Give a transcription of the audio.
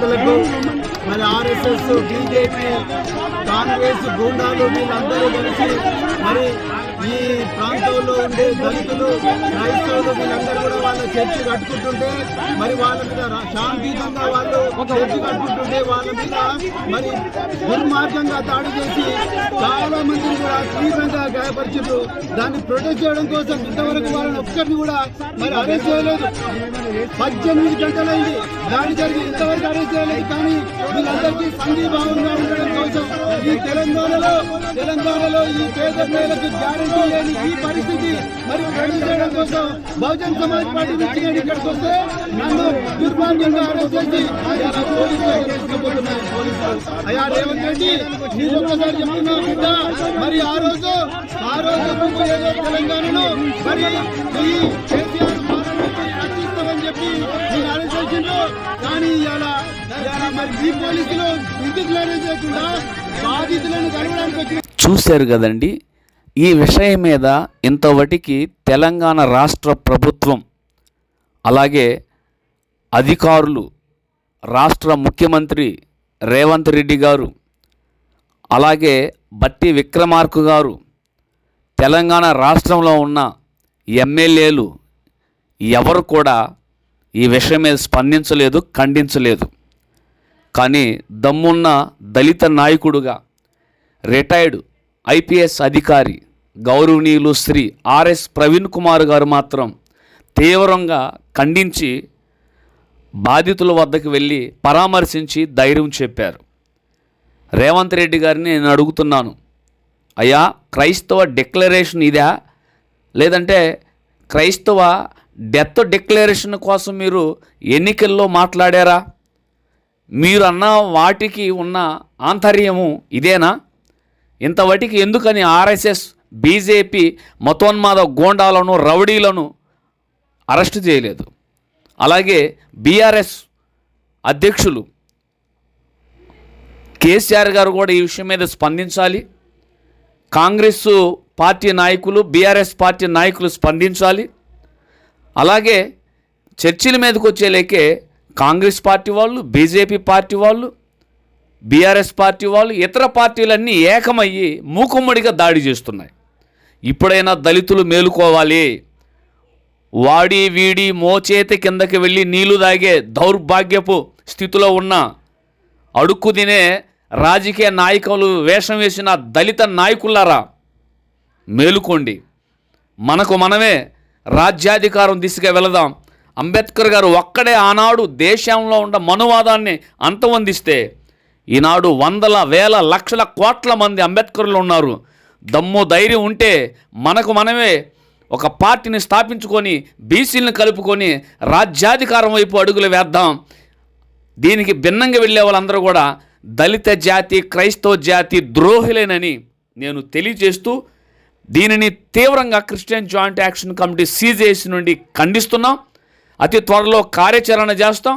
కార్యకర్తలకు మరి RSS BJP Congress గూండాలు వీళ్ళందరూ కలిసి మరి ఈ ప్రాంతంలో ఉండే దళితులు క్రైస్తవులు వీళ్ళందరూ కూడా వాళ్ళ చర్చి కట్టుకుంటుంటే మరి వాళ్ళ మీద శాంతియుతంగా వాళ్ళు చర్చి కట్టుకుంటుంటే వాళ్ళ మీద మరి దుర్మార్గంగా దాడి చేసి చాలా మందిని కూడా తీవ్రంగా గాయపరిచారు దాన్ని ప్రొటెక్ట్ చేయడం కోసం ఇంతవరకు వాళ్ళని ఒక్కరిని కూడా మరి అరెస్ట్ చేయలేదు. పద్దెనిమిది గంటలైంది దాడి జరిగి ఇంతవరకు అరెస్ట్ చేయలేదు. కానీ వీళ్ళందరికీ సంఘీభావంగా ఉండడం కోసం ఈ తెలంగాణలో తెలంగాణలో ఈ పేద ప్రజలకు గ్యారంటీ లేని ఈ పరిస్థితి మరి ప్రొటెక్ట్ చేయడం కోసం బహుజన్ సమాజ్ పార్టీ నుంచి నేను ఇక్కడికి వస్తే నన్ను దుర్మార్గంగా అరెస్ట్ చేసి అయ్యా రేవంత్ రెడ్డి నేను ఒక్కసారి చెప్తున్నా బిడ్డ. మరి ఆ రోజు ఆ రోజు తెలంగాణను మరి ఈ కేసీఆర్ రక్షిస్తామని చెప్పి నేను అరెస్ట్ చేసిండ్రు. కానీ ఇలా మరి ఈ పోలీసులు విద్యుత్ బాధితులను కలవడానికి చూశారు కదండి ఈ విషయం మీద ఇంతవటికి తెలంగాణ రాష్ట్ర ప్రభుత్వం అలాగే అధికారులు రాష్ట్ర ముఖ్యమంత్రి రేవంత్ రెడ్డి గారు అలాగే బట్టి విక్రమార్కు గారు తెలంగాణ రాష్ట్రంలో ఉన్న ఎమ్మెల్యేలు ఎవరు కూడా ఈ విషయం మీద స్పందించలేదు ఖండించలేదు. కానీ దమ్మున్న దళిత నాయకుడుగా రిటైర్డ్ ఐపీఎస్ అధికారి గౌరవనీయులు శ్రీ ఆర్ఎస్ ప్రవీణ్ కుమార్ గారు మాత్రం తీవ్రంగా ఖండించి బాధితుల వద్దకు వెళ్ళి పరామర్శించి ధైర్యం చెప్పారు. రేవంత్ రెడ్డి గారిని నేను అడుగుతున్నాను అయ్యా క్రైస్తవ డిక్లరేషన్ ఇదా? లేదంటే క్రైస్తవ డెత్ డిక్లరేషన్ కోసం మీరు ఎన్నికల్లో మాట్లాడారా? మీరు అన్న వాటికి ఉన్న ఆంతర్యము ఇదేనా? ఇంతవటికి ఎందుకని ఆర్ఎస్ఎస్ బీజేపీ మతోన్మాద గోండాలను రౌడీలను అరెస్ట్ చేయలేదు. అలాగే బీఆర్ఎస్ అధ్యక్షులు కేసీఆర్ గారు కూడా ఈ విషయం మీద స్పందించాలి. కాంగ్రెస్ పార్టీ నాయకులు బీఆర్ఎస్ పార్టీ నాయకులు స్పందించాలి. అలాగే చర్చిల మీదకి వచ్చేలేకే కాంగ్రెస్ పార్టీ వాళ్ళు బీజేపీ పార్టీ వాళ్ళు బీఆర్ఎస్ పార్టీ వాళ్ళు ఇతర పార్టీలన్నీ ఏకమయ్యి మూకుమ్మడిగా దాడి చేస్తున్నాయి. ఇప్పుడైనా దళితులు మేలుకోవాలి. వాడి వీడి మోచేతి కిందకి వెళ్ళి నీళ్ళు తాగే దౌర్భాగ్యపు స్థితిలో ఉన్న అడుక్కు తినే రాజకీయ నాయకులు వేషం వేసిన దళిత నాయకులారా మేలుకోండి. మనకు మనమే రాజ్యాధికారం దిశగా వెళదాం. అంబేద్కర్ గారు ఒక్కడే ఆనాడు దేశంలో ఉన్న మనువాదాన్ని అంతమందిస్తే ఈనాడు వందల వేల లక్షల కోట్ల మంది అంబేద్కర్లు ఉన్నారు. దమ్ము ధైర్యం ఉంటే మనకు మనమే ఒక పార్టీని స్థాపించుకొని బీసీలను కలుపుకొని రాజ్యాధికారం వైపు అడుగులు వేద్దాం. దీనికి భిన్నంగా వెళ్ళే వాళ్ళందరూ కూడా దళిత జాతి క్రైస్తవ జాతి ద్రోహులేనని నేను తెలియజేస్తూ దీనిని తీవ్రంగా Christian joint action committee CJC నుండి ఖండిస్తున్నాం. అతి త్వరలో కార్యాచరణ చేస్తాం.